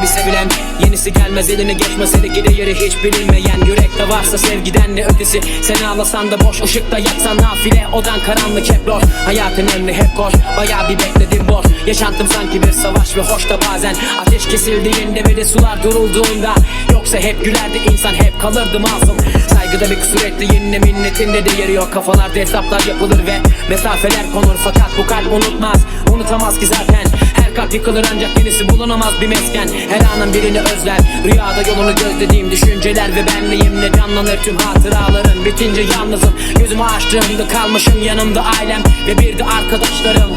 harbi sevilen. Yenisi gelmez eline geçmese de gideri hiç bilinmeyen. Yürekte varsa sevgiden de ötesi? Sen ağlasan da boş ışıkta yatsan nafile. Odan karanlık hep loş Hayatın emri hep koş. Baya bir bekledim boş. Yaşantım sanki bir savaş ve hoş da bazen. Ateş kesildiğinde ve de sular durulduğunda. Yoksa hep gülerdi insan hep kalırdı masum. Saygıda bir kusur ettiğinle minnetinde değeri yok. Kafalarda hesaplar yapılır ve mesafeler konur. Fakat bu kalp unutmaz unutamaz ki zaten. Her kalp yıkılır ancak yenisi bulunamaz bir mesken. Her anın birini özler. Rüyada yolunu gözlediğim düşünceler ve benliğimle canlanır tüm hatıraların? Bitince yalnızım. Gözümü açtığımda kalmışım yanımda ailem Ve bir de arkadaşlarım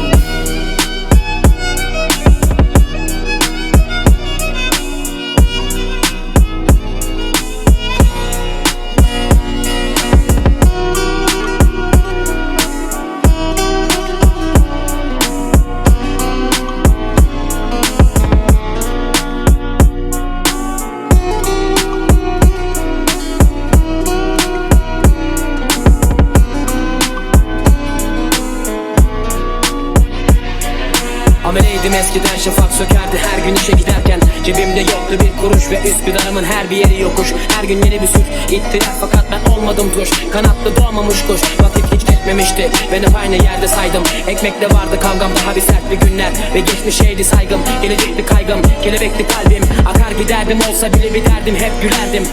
Ameleydim eskiden şafak sökerdi her gün işe giderken. Cebimde yoktu bir kuruş ve Üsküdar'ımın her bir yeri yokuş. Her gün yeni bir suç ittiler fakat ben olmadım tuş. Kanatlı doğmamış kuş vakit hiç geçmemişti Ben hep aynı yerde saydım. Ekmekle vardı kavgam daha bir sert bir günler. Ve geçmişeydi saygım Gelecekti kaygım Kelebekti kalbim. Akar giderdim olsa bile biterdim hep gülerdim